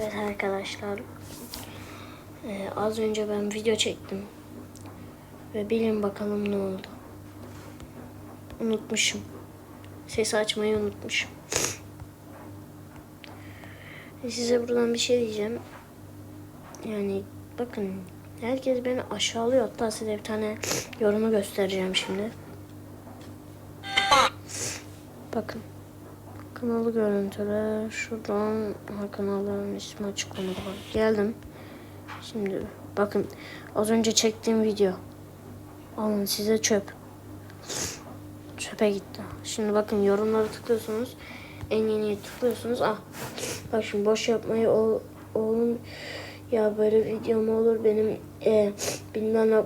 Evet arkadaşlar. Ee, az önce ben video çektim. Ve bilin bakalım ne oldu. Unutmuşum. Sesi açmayı unutmuşum. Size buradan bir şey diyeceğim. Yani bakın herkes beni aşağılıyor. Hatta size bir tane yorumu göstereceğim şimdi. Bakın. Kanalı görüntüler. Şuradan kanalların ismi açıklamada var. Geldim. Şimdi bakın az önce çektiğim video. Alın size çöp. Çöpe gitti. Şimdi bakın yorumlara tıklıyorsunuz. En yeniye tıklıyorsunuz. Ah. Bak şimdi boş yapmayı oğlum ya böyle video olur benim e, bilmem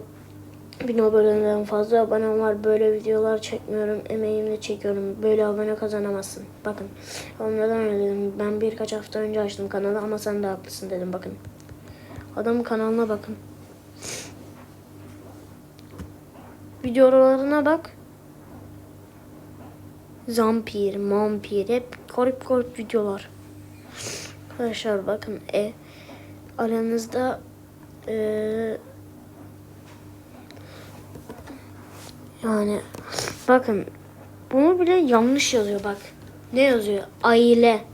bin aboneden fazla abonem var. Böyle videolar çekmiyorum. Emeğimle çekiyorum. Böyle abone kazanamazsın. Bakın. Onlardan öyle dedim. Ben birkaç hafta önce açtım kanalı ama sen de haklısın dedim. Bakın. Adamın kanalına bakın. Videolarına bak. Zampir, mampir hep garip garip videolar. Arkadaşlar bakın e, aranızda e, yani bakın bunu bile yanlış yazıyor bak. Ne yazıyor? Aile.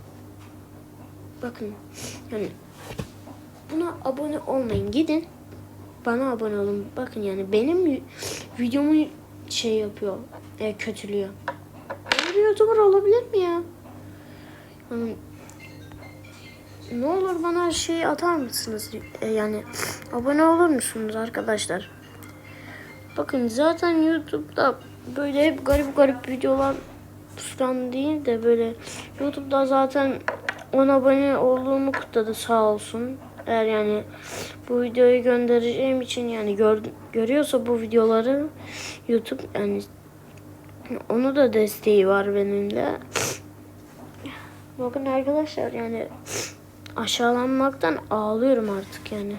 Bakın yani buna abone olmayın. Gidin bana abone olun. Bakın yani benim videomu şey yapıyor. E, kötülüyor. Böyle YouTuber olabilir mi ya? Yani, ne olur bana şey atar mısınız? E, yani abone olur musunuz arkadaşlar? Bakın zaten YouTube'da böyle hep garip garip videolar falan değil de böyle YouTube'da zaten 10 abone olduğumu kutladı sağ olsun. Eğer yani bu videoyu göndereceğim için yani gör, görüyorsa bu videoları YouTube yani onu da desteği var benimle. Bakın arkadaşlar yani aşağılanmaktan ağlıyorum artık yani.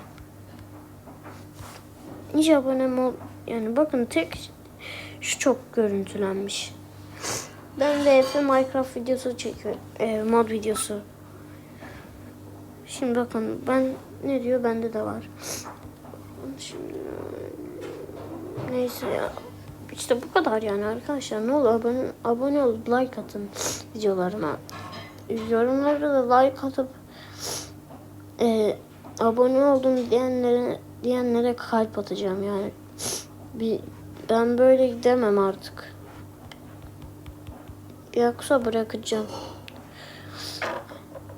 Hiç abonem ol yani bakın tek şu çok görüntülenmiş. Ben de hep Minecraft videosu çekiyorum. e, mod videosu. Şimdi bakın ben ne diyor bende de var. Şimdi neyse ya. İşte bu kadar yani arkadaşlar. Ne olur abone, abone olup like atın videolarıma. Yorumlara da like atıp e, abone oldum diyenlere diyenlere kalp atacağım yani. Bir, ben böyle gidemem artık. Yoksa bırakacağım.